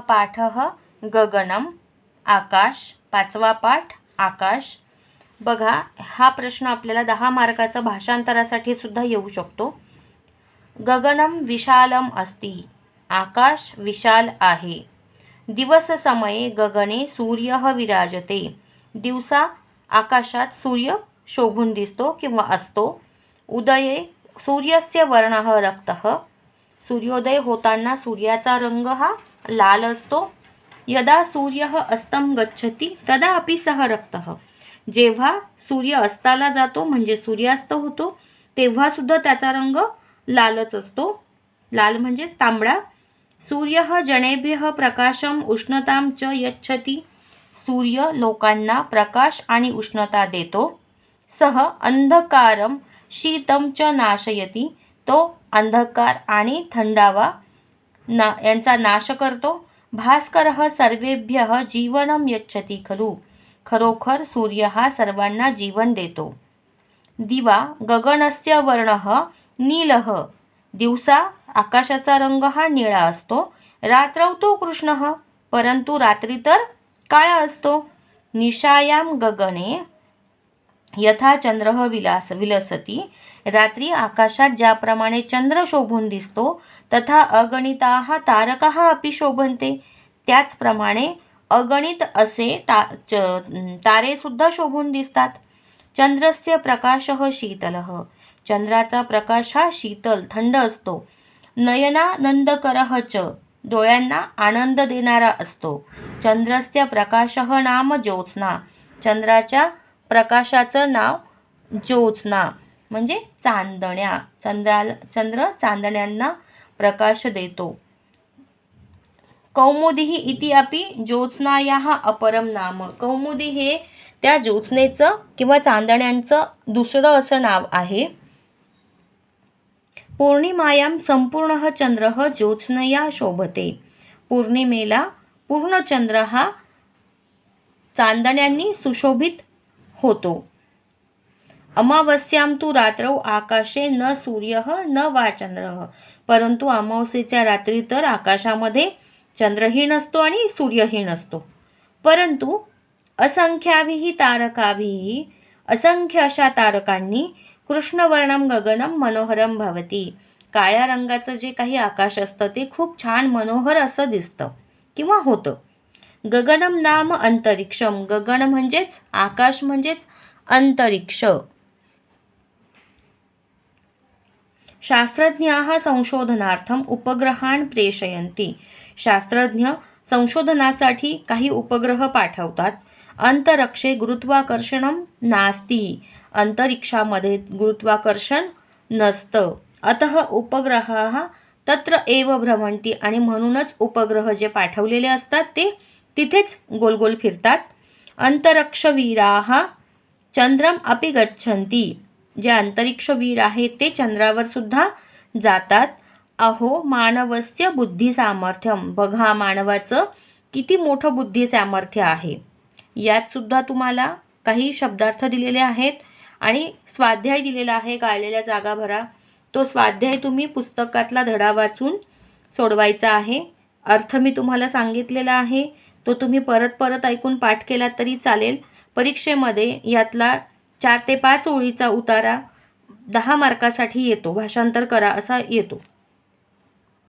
पाठ गगनम आकाश पाचवा पाठ आकाश. बघा हा प्रश्न आपल्याला दहा मार्काचा भाषांतरासाठी सुद्धा येऊ शकतो. गगनम विशालम अस्ति आकाश विशाल आहे. दिवससमये गगने सूर्य विराजते. दिवसा आकाशात सूर्य शोभून दिसतो किंवा असतो. उदये सूर्यस्य वर्णः रक्तः. सूर्योदय होताना सूर्याचा रंग हा लाल असतो. यदा सूर्य अस्तं गच्छति तदा अपि सः रक्तः. जेव्हा सूर्य अस्ताला जातो म्हणजे सूर्यास्त होतो तेव्हासुद्धा त्याचा रंग लालच असतो. लाल म्हणजेच तांबडा. सूर्य जनेभ्य प्रकाशम उष्णताम च यच्छति. सूर्य लोकांना प्रकाश आणि उष्णता देतो. सह अंधकारम शीतम च नाशयती. तो अंधकार आणि थंडावा ना यांचा नाश करतो. भास्कर सर्वेभ्य जीवनम यच्छती खलू. खरोखर सूर्य हा सर्वांना जीवन देतो. दिवा गगनस्य वर्ण नीलः. दिवसा आकाशाचा रंग हा निळा असतो. रात्रौ तो कृष्ण परंतु रात्री तर काळा असतो. निशायाम गगने यथा चंद्र विलास विलसती. रात्री आकाशात ज्याप्रमाणे चंद्र शोभून दिसतो तथा अगणिता तारका अपि शोभन्ते. त्याचप्रमाणे अगणित असे ता च तारेसुद्धा शोभून दिसतात. चंद्रस्य प्रकाश शीतल. चंद्राचा प्रकाश हा शीतल थंड असतो. नयनानंदकर च डोळ्यांना आनंद देणारा असतो. चंद्रस्य प्रकाश नाम ज्योत्स्ना. चंद्राच्या प्रकाशाचं नाव ज्योत्स्ना म्हणजे चांदण्या. चंद्राला चंद्र चांदण्यांना प्रकाश देतो. कौमुदी इति अपि ज्योत्स्नायाः अपरम नाम. कौमुदी हे त्या ज्योत्स्नेचं किंवा चांदण्यांचं दुसरं असं नाव आहे. पौर्णिमायां संपूर्ण चंद्र ज्योत्स्नया शोभते. पौर्णिमेला पूर्ण चंद्र हा चांदण्यांनी सुशोभित होतो. अमावस्यां तू रात्रौ आकाशे न सूर्य न वा चंद्र परंतु अमावस्येच्या रात्री तर आकाशामध्ये चंद्रही नसतो आणि सूर्यही नसतो परंतु असंख्याभिः तारकाभिः असंख्य अशा तारकांनी कृष्णवर्णम गगनम मनोहरम भवती. काळ्या रंगाचं जे काही आकाश असतं ते खूप छान मनोहर असं दिसतं किंवा होतं. गगनम नाम अंतरिक्षम. गगन म्हणजेच आकाश म्हणजेच अंतरिक्ष. शास्त्रज्ञाः संशोधनार्थम उपग्रहान प्रेषयन्ति शास्त्रज्ञ संशोधनासाठी काही उपग्रह पाठवतात. अंतरक्षे गुरुत्वाकर्षण नास्ती. अंतरिक्षामध्ये गुरुत्वाकर्षण नसतं. अतः उपग्रहा तत्र एव भ्रमंती आणि म्हणूनच उपग्रह जे पाठवलेले असतात ते तिथेच गोल गोल फिरतात. अंतरिक्षवीराः चंद्रम अपि गच्छन्ति. जे अंतरिक्षवीर आहेत ते चंद्रावर सुद्धा जातात. अहो मानवस्य बुद्धी सामर्थ्यम बघा मानवाचं किती मोठं बुद्धी सामर्थ्य आहे. यात सुद्धा तुम्हाला काही शब्दार्थ दिलेले आहेत आणि स्वाध्याय दिलेला आहे गाळलेल्या जागा भरा तो स्वाध्याय तुम्ही पुस्तकातला धडा वाचून सोडवायचा आहे. अर्थ मी तुम्हाला सांगितलेला आहे. तो तुम्ही परत परत ऐकून पाठ केला तरी चालेल. परीक्षेमध्ये यातला चार ते पाच ओळीचा उतारा दहा मार्कासाठी येतो. भाषांतर करा असा येतो.